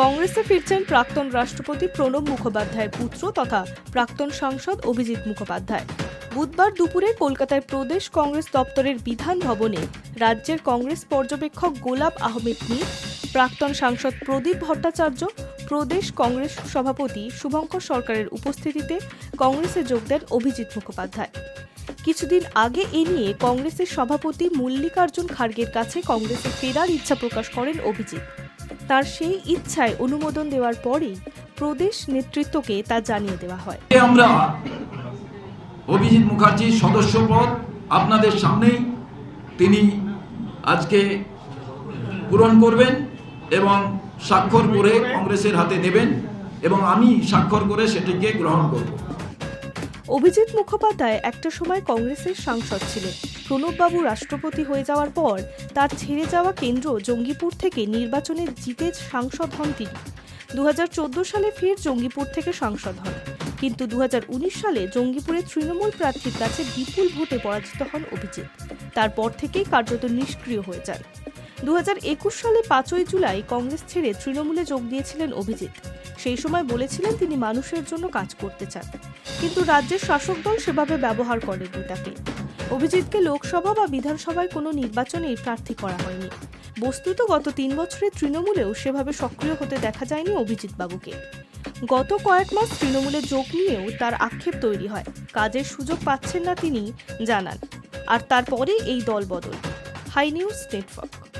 কংগ্রেসে ফিরছেন প্রাক্তন রাষ্ট্রপতি প্রণব মুখোপাধ্যায়ের পুত্র তথা প্রাক্তন সাংসদ অভিজিৎ মুখোপাধ্যায়। বুধবার দুপুরে কলকাতায় প্রদেশ কংগ্রেস দপ্তরের বিধান ভবনে রাজ্যের কংগ্রেস পর্যবেক্ষক গোলাপ আহমেদ মীর, প্রাক্তন সাংসদ প্রদীপ ভট্টাচার্য, প্রদেশ কংগ্রেস সভাপতি শুভঙ্কর সরকারের উপস্থিতিতে কংগ্রেসে যোগ দেন অভিজিৎ মুখোপাধ্যায়। কিছুদিন আগে এ নিয়ে কংগ্রেসের সভাপতি মল্লিকার্জুন খার্গের কাছে কংগ্রেসে ফেরার ইচ্ছা প্রকাশ করেন অভিজিৎ। তার সেই ইচ্ছায় অনুমোদন দেওয়ার পরেই প্রদেশ নেতৃত্বকে তা জানিয়ে দেওয়া হয়। আমরা অভিজিৎ মুখার্জির সদস্য পদ আপনাদের সামনেই তিনি আজকে পূরণ করবেন এবং স্বাক্ষর করে কংগ্রেসের হাতে দেবেন এবং আমি স্বাক্ষর করে সেটিকে গ্রহণ করব। অভিজিৎ মুখোপাধ্যায় একটা সময় কংগ্রেসের সাংসদ ছিলেন। প্রণববাবু রাষ্ট্রপতি হয়ে যাওয়ার পর তার ছেড়ে যাওয়া কেন্দ্র জঙ্গিপুর থেকে নির্বাচনে জিতে সাংসদ হন তিনি। দু হাজার চোদ্দ সালে ফের জঙ্গিপুর থেকে সাংসদ হন। কিন্তু দু হাজার উনিশ সালে জঙ্গিপুরে তৃণমূল প্রার্থীর কাছে বিপুল ভোটে পরাজিত হন অভিজিৎ। তারপর থেকেই কার্যত নিষ্ক্রিয় হয়ে যান। দু হাজার একুশ সালে পাঁচই জুলাই কংগ্রেস ছেড়ে তৃণমূলে যোগ দিয়েছিলেন অভিজিৎ। সেই সময় বলেছিলেন তিনি মানুষের জন্য কাজ করতে চান। কিন্তু রাজ্যের শাসক দল সেভাবে ব্যবহার করেনি তাকে। অভিজিৎকে লোকসভা বা বিধানসভায় কোনো নির্বাচনেই প্রার্থী করা হয়নি। বস্তুত গত তিন বছরে তৃণমূলেও সেভাবে সক্রিয় হতে দেখা যায়নি অভিজিৎ বাবুকে গত কয়েক মাস তৃণমূলে যোগ নিয়েও তার আক্ষেপ তৈরি হয়। কাজের সুযোগ পাচ্ছেন না তিনি, জানান। আর তারপরে এই দল বদল। Hi news network.